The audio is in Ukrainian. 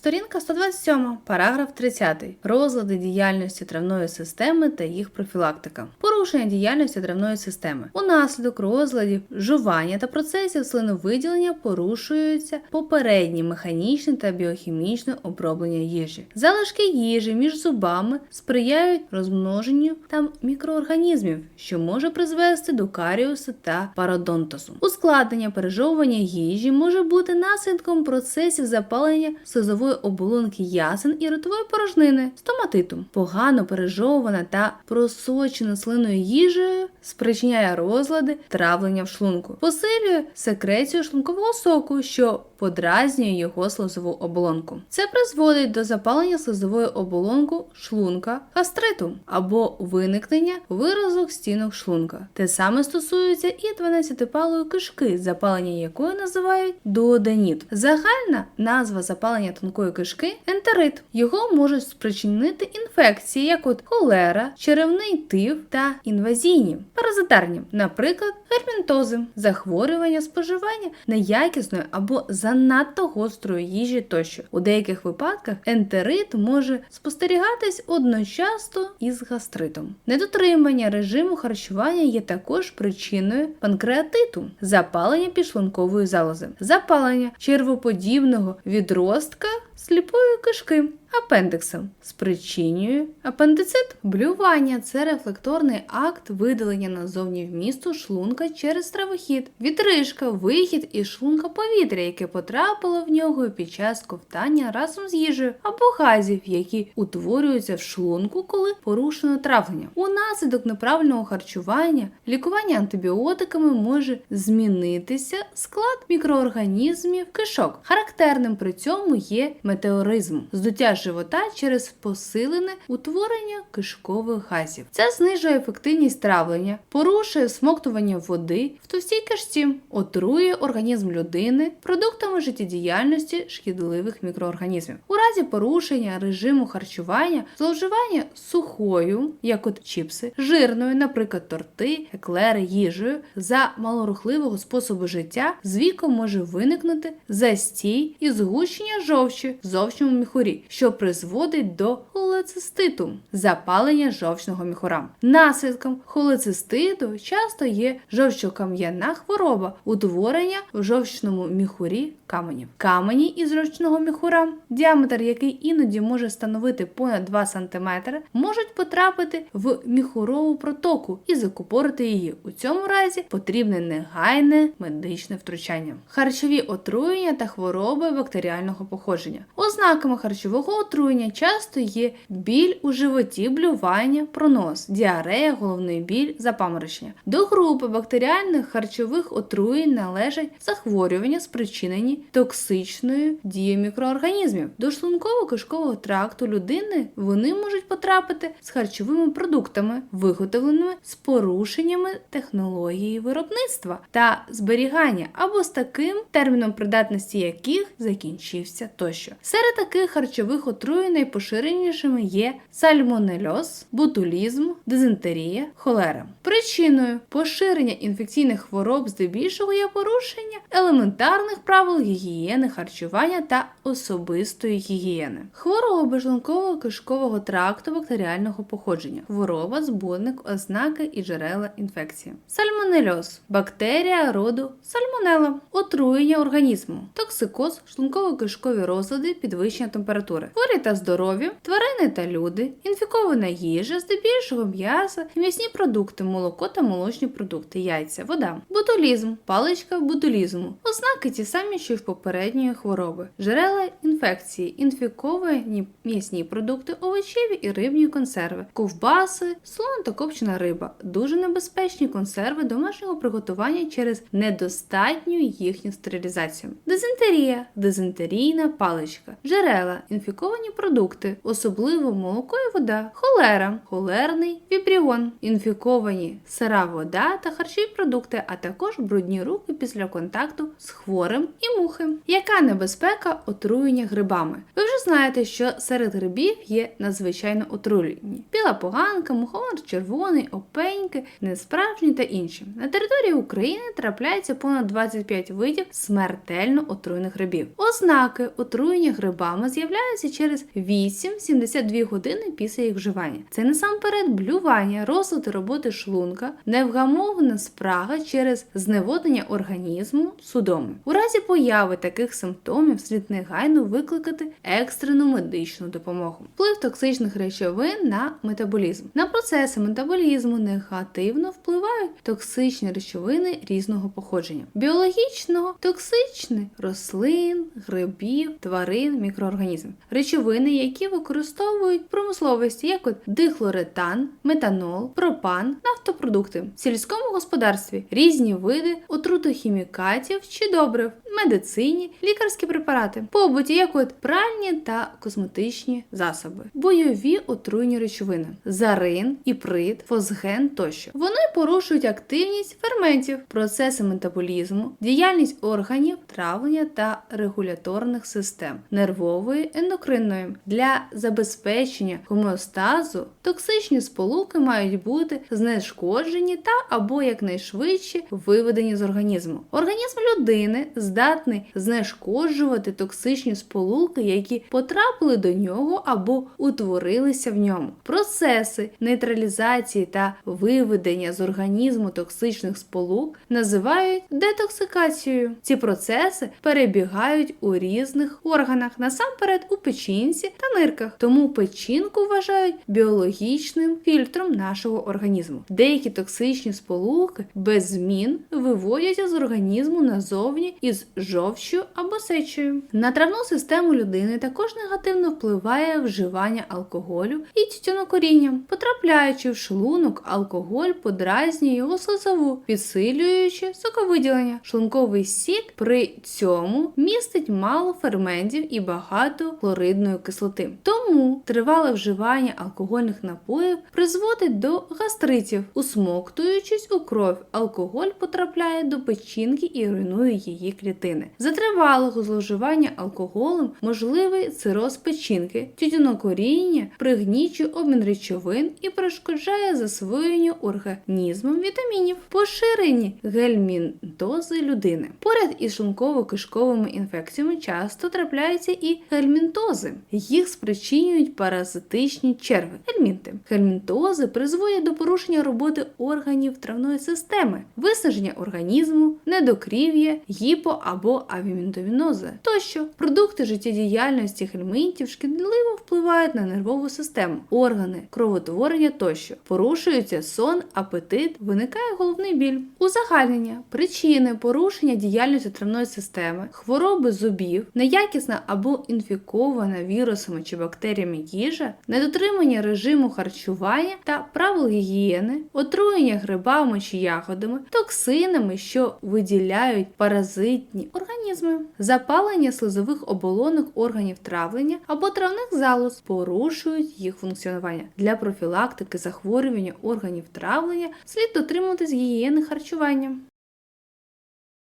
Сторінка 127, параграф 30. Розлади діяльності травної системи та їх профілактика. Порушення діяльності травної системи. Унаслідок розладів, жування та процесів слиновиділення порушуються попередні механічне та біохімічне оброблення їжі. Залишки їжі між зубами сприяють розмноженню там мікроорганізмів, що може призвести до каріусу та пародонтозу. Ускладнення пережовування їжі може бути наслідком процесів запалення слизової оболонки ясен і ротової порожнини, стоматиту. Погано пережована та просочена слиною їжею спричиняє розлади травлення в шлунку, посилює секрецію шлункового соку, що подразнює його слизову оболонку. Це призводить до запалення слизової оболонки шлунка, гастриту або виникнення виразок стінок шлунка. Те саме стосується і 12-палої кишки, запалення якої називають дуоденіт. Загальна назва запалення тонкої кишки ентерит. Його можуть спричинити інфекції, як от холера, черевний тиф та інвазійні, паразитарні, наприклад, гельмінтози, захворювання споживання неякісної або занадто гострої їжі тощо. У деяких випадках ентерит може спостерігатись одночасно із гастритом. Недотримання режиму харчування є також причиною панкреатиту, запалення підшлункової залози, запалення червоподібного відростка сліпої кишки. Апендиксом спричинює апендицит. Блювання це рефлекторний акт видалення назовні вмісту шлунка через стравохід, відрижка, вихід із шлунка повітря, яке потрапило в нього під час ковтання разом з їжею, або газів, які утворюються в шлунку, коли порушено травлення. Унаслідок неправильного харчування лікування антибіотиками може змінитися склад мікроорганізмів кишок. Характерним при цьому є метеоризм, здуття живота через посилене утворення кишкових газів. Це знижує ефективність травлення, порушує смоктування води в товстій кишці, отрує організм людини продуктами життєдіяльності шкідливих мікроорганізмів. У разі порушення режиму харчування, зловживання сухою, як от чіпси, жирною, наприклад, торти, еклери, їжею, за малорухливого способу життя з віком може виникнути застій і згущення жовчі в міхурі, що призводить до холециститу, запалення жовчного міхура. Наслідком холециститу часто є жовчокам'яна хвороба, утворення в жовчному міхурі каменів. Камені із жовчного міхура, діаметр який іноді може становити понад 2 см, можуть потрапити в міхурову протоку і закупорити її. У цьому разі потрібне негайне медичне втручання. Харчові отруєння та хвороби бактеріального походження. Ознаками харчового отруєння часто є біль у животі, блювання, пронос, діарея, головний біль, запаморочення. До групи бактеріальних харчових отруєнь належать захворювання, спричинені токсичною дією мікроорганізмів. До шлунково-кишкового тракту людини вони можуть потрапити з харчовими продуктами, виготовленими з порушеннями технології виробництва та зберігання, або з таким терміном придатності яких закінчився тощо. Серед таких харчових отруєнь найпоширенішими є сальмонельоз, ботулізм, дизентерія, холера. Причиною поширення інфекційних хвороб здебільшого є порушення елементарних правил гігієни харчування та особистої гігієни. Хвороби шлунково-кишкового тракту бактеріального походження. Хвороба, збудник, ознаки і джерела інфекції. Сальмонельоз бактерія роду сальмонела, отруєння організму, токсикоз, шлунково-кишкові розлади, підвищення температури, хворі та здорові, тварини та люди, інфікована їжа, здебільшого м'ясо, м'ясні продукти, молоко та молочні продукти, яйця, вода, ботулізм, паличка ботулізму, ознаки ті самі, що й в попередньої хвороби, джерела інфекції, інфіковані м'ясні продукти, овочеві і рибні консерви, ковбаси, слон та копчена риба, дуже небезпечні консерви домашнього приготування через недостатню їхню стерилізацію. Дизентерія, дизентерійна паличка, джерела, інфіковані продукти, особливо молоко і вода, холера, холерний вібріон, інфіковані сира вода та харчові продукти, а також брудні руки після контакту з хворим і мухи. Яка небезпека отруєння грибами? Ви знаєте, що серед грибів є надзвичайно отруйні: біла поганка, мухомор червоний, опеньки, несправжні та інші. На території України трапляється понад 25 видів смертельно отруйних грибів. Ознаки отруєння грибами з'являються через 8-72 години після їх вживання. Це насамперед блювання, розлади роботи шлунка, невгамовна спрага через зневоднення організму судоми. У разі появи таких симптомів слід негайно викликати екстрену медичну допомогу. Токсичних речовин на метаболізм. На процеси метаболізму негативно впливають токсичні речовини різного походження. Біологічного токсичні рослин, грибів, тварин, мікроорганізмів. Речовини, які використовують промисловості, як от дихлоретан, метанол, пропан, нафтопродукти, в сільському господарстві різні види отрутохімікатів чи добрив, медицині, лікарські препарати, побуті, як от пральні та косметичні засоби, бойові отруйні речовини, зарин, іприт, фосген тощо. Вони порушують активність ферментів, процеси метаболізму, діяльність органів, травлення та регуляторних систем нервової, ендокринної. Для забезпечення гомеостазу токсичні сполуки мають бути знешкоджені та або якнайшвидше виведені з організму. Організм людини здатний знешкоджувати токсичні сполуки, які потрапили до нього або утворилися в ньому. Процеси нейтралізації та виведення з організму токсичних сполук називають детоксикацією. Ці процеси перебігають у різних органах, насамперед у печінці та нирках. Тому печінку вважають біологічним фільтром нашого організму. Деякі токсичні сполуки без змін виводяться з організму назовні із жовчю або сечею. На травну систему людини також негативно впливає вживання алкоголю і тютюнокоріння. Потрапляючи в шлунок, алкоголь подразнює його слизову, підсилюючи соковиділення. Шлунковий сік при цьому містить мало ферментів і багато хлоридної кислоти. Тому тривале вживання алкогольних напоїв призводить до гастритів, усмоктуючись у кров. Алкоголь потрапляє до печінки і руйнує її клітини. За тривалого зловживання алкоголем можливий цироз печінки, тютюнокоріння, пригнічує обмін речовин і перешкоджає засвоєнню організмом вітамінів, поширені гельмінтози людини. Поряд із шлунково-кишковими інфекціями часто трапляються і гельмінтози. Їх спричинюють паразитичні черви гельмінти. Гельмінтози призводять до порушення роботи органів травної системи, виснаження організму, недокрів'я, гіпо або авімінтовінози. Тощо продукти життєдіяльності гельмінтів шкідливо впливають на нервову систему, органи, кровотворення тощо. Порушується сон, апетит, виникає головний біль. Узагальнення, причини порушення діяльності травної системи, хвороби зубів, неякісна або інфікована вірусами чи бактеріями їжа, недотримання режиму харчування та правил гігієни, отруєння грибами чи ягодами, токсинами, що виділяють паразитні організми, запалення слизових оболонок органів травлення або травних залоз порушують їх функціонування. Для профілактики захворювання органів травлення слід дотримуватись гігієни харчування.